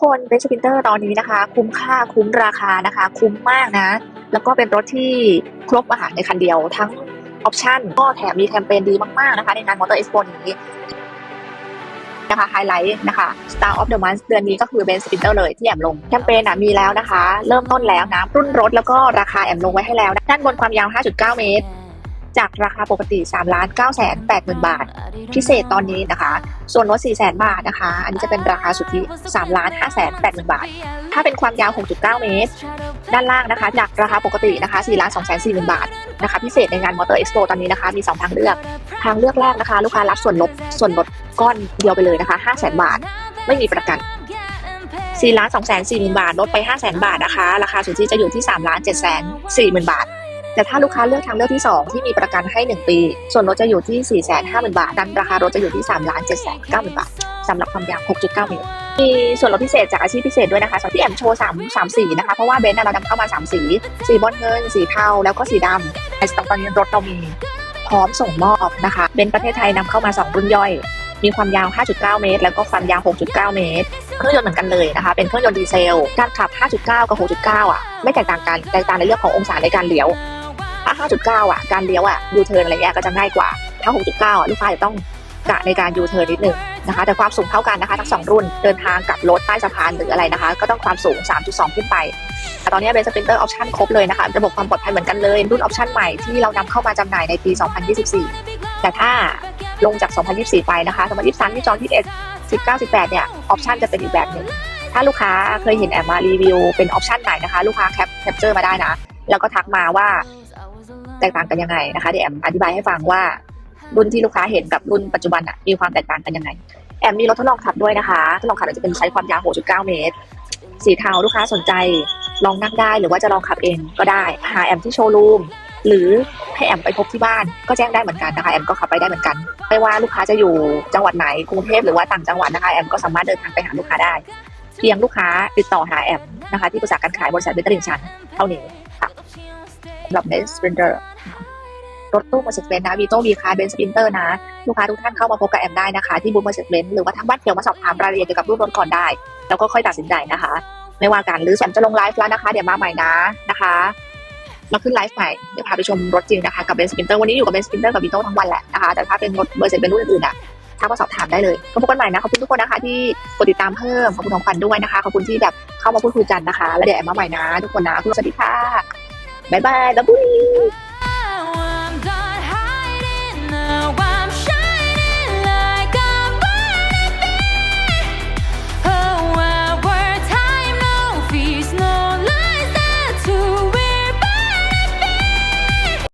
คนเบสปินเตอร์ตอนนี้นะคะ คุ้มค่าคุ้มราคานะคะ คุ้มมากนะ แล้วก็เป็นรถที่ครบอาหารในคันเดียวทั้งออปชั่นก็แถมมีแคมเปญดีมากๆนะคะ ในงานมอเตอร์เอ็กซ์โปนี้นะคะไฮไลท์นะคะ Star of the Month เดือนนี้ก็คือเบนสปินเตอร์เลยที่แอมลง แคมเปญอะมีแล้วนะคะ เริ่มต้นแล้วนะรุ่นรถแล้วก็ราคาแอมลงไว้ให้แล้ว ด้านบนความยาว 5.9 เมตร จากราคาปกติ3ล้าน9แสน8หมื่นบาท พิเศษตอนนี้นะคะ ส่วนลด4แสนบาทนะคะ อันนี้จะเป็นราคาสุทธิ3ล้าน5แสน8หมื่นบาท ถ้าเป็นความยาว 6.9 เมตร ด้านล่างนะคะ จากราคาปกตินะคะ4ล้าน2แสน4หมื่นบาทนะคะ พิเศษในงานมอเตอร์เอ็กซ์โปตอนนี้นะคะ มี 2 ทางเลือก ทางเลือกแรกนะคะ ลูกค้ารับส่วนลดส่วนลดก้อนเดียวไปเลยนะคะ5แสนบาท ไม่มีประกัน4ล้าน2แสน4หมื่นบาทลดไป5แสนบาทนะคะ ราคาสุทธิจะอยู่ที่3ล้าน7แสน4หมื่นบาท แต่ถ้าลูกค้าเลือกทางเลือกที่ 2 ที่มีประกันให้ 1 ปี ส่วนลดจะอยู่ที่ 4 5 0 0 0 0 บาท ดันราคารถจะอยู่ที่3ล้าน7 9 0 0 0 บาทสำหรับความยาว 6.9เมตรมีส่วนลดพิเศษจากอาชีพพิเศษด้วยนะคะสำหรับที่แอมโชว์3 3สีนะคะ เพราะว่าเบนซ์น่ะเรานำเข้ามา 3 สี สีบอลเงิน สีเทา แล้วก็สีดำไอสต็อกตอนนี้รถเรามีพร้อมส่งมอบนะคะเบนประเทศไทยนำเข้ามา 2 รุ่นย่อย มีความยาว 5.9 เมตร แล้วก็ความยาว 6.9 เมตร เครื่องยนต์เหมือนกันเลยนะคะ เป็นเครื่องยนต์ดีเซล การขับ 5.9 กับ 6.9 อะ ไม่แตกต่างกัน แตกต่างในเรื่องขององศาในการเลี้ยว ถ้า 5.9 อะ การเลี้ยวอะยูเทิร์นอะไรเงี้ยก็จะง่ายกว่า ถ้า 6.9 อะลูกค้าจะต้องกะในการยูเทิร์นนิดนึงนะคะ แต่ความสูงเท่ากันนะคะ ทั้งสองรุ่นเดินทางกับรถใต้สะพานหรืออะไรนะคะ ก็ต้องความสูง 3.2 ขึ้นไป แต่ตอนนี้เบนสปรินเตอร์ออปชั่นครบเลยนะคะ ระบบความปลอดภัยเหมือนกันเลย รุ่นออปชั่นใหม่ที่เรานำเข้ามาจำหน่ายในปี 2024 แต่ถ้าลงจาก 2024 ไปนะคะ 2023 22 21 19 18 เนี่ยออปชั่นจะเป็นอีกแบบหนึ่งถ้าลูกค้าเคยเห็นแอมมารีวิวเป็นออปชั่นไหนนะคะ ลูกค้าแคปแคปเจอร์มาได้นะ แล้วก็ทักมาว่า แตกต่างกันยังไงนะคะเดี๋ยวแอมอธิบายให้ฟังว่ารุ่นที่ลูกค้าเห็นกับรุ่นปัจจุบันอะมีความแตกต่างกันยังไง แอมมีรถทดลองขับด้วยนะคะทดลองขับจะเป็นใช้ความยาว 6.9 เมตร สีเทาลูกค้าสนใจ ลองนั่งได้หรือว่าจะลองขับเองก็ได้ หาแอมที่โชว์รูมหรือให้แอมไปพบที่บ้านก็แจ้งได้เหมือนกันนะคะแอมก็ขับไปได้เหมือนกัน ไม่ว่าลูกค้าจะอยู่จังหวัดไหนกรุงเทพหรือว่าต่างจังหวัดนะคะแอมก็สามารถเดินทางไปหาลูกค้าได้ เพียงลูกค้าติดต่อหาแอมนะคะที่ปรึกษาการขายบริษัทเบนซ์ลิงชันเท่านี้ สำหรับเบนซ์สปรินเตอร์รถตู้มาเซเบนนะวีโต้วีคาร์เบนซ์สปรินเตอร์นะ ลูกค้าทุกท่านเข้ามาพบกับแอมได้นะคะ ที่บูธมาเซเบนหรือว่าทางบ้านเขียวมาสอบถามรายละเอียดเกี่ยวกับรูปรถก่อนได้ แล้วก็ค่อยตัดสินใจนะคะ ไม่ว่ากันหรือแอมจะลงไลฟ์แล้วนะคะ เดี๋ยวมาใหม่นะนะคะมาขึ้นไลฟ์ใหม่เดี๋ยวพาไปชมรถจริงนะคะกับเบนซ์สปรินเตอร์วันนี้อยู่กับเบนซ์สปรินเตอร์กับวีโต้ทั้งวันแหละนะคะแต่ถ้าเป็นรถเบอร์เซเบนรุ่นอื่นๆอะทักมาสอบถามได้เลยก็พบกันใหม่นะขอบคุณทุกคนนะคะ ที่กดติดตามเพิ่มขอบคุณของขวัญด้วยนะคะขอบคุณที่แบบเข้ามาพูดคุยกันนะคะ แล้วเดี๋ยวแอมมาใหม่นะ ทุกคนนะคุณสวัสดีค่ะ บ๊ายบายดับบุย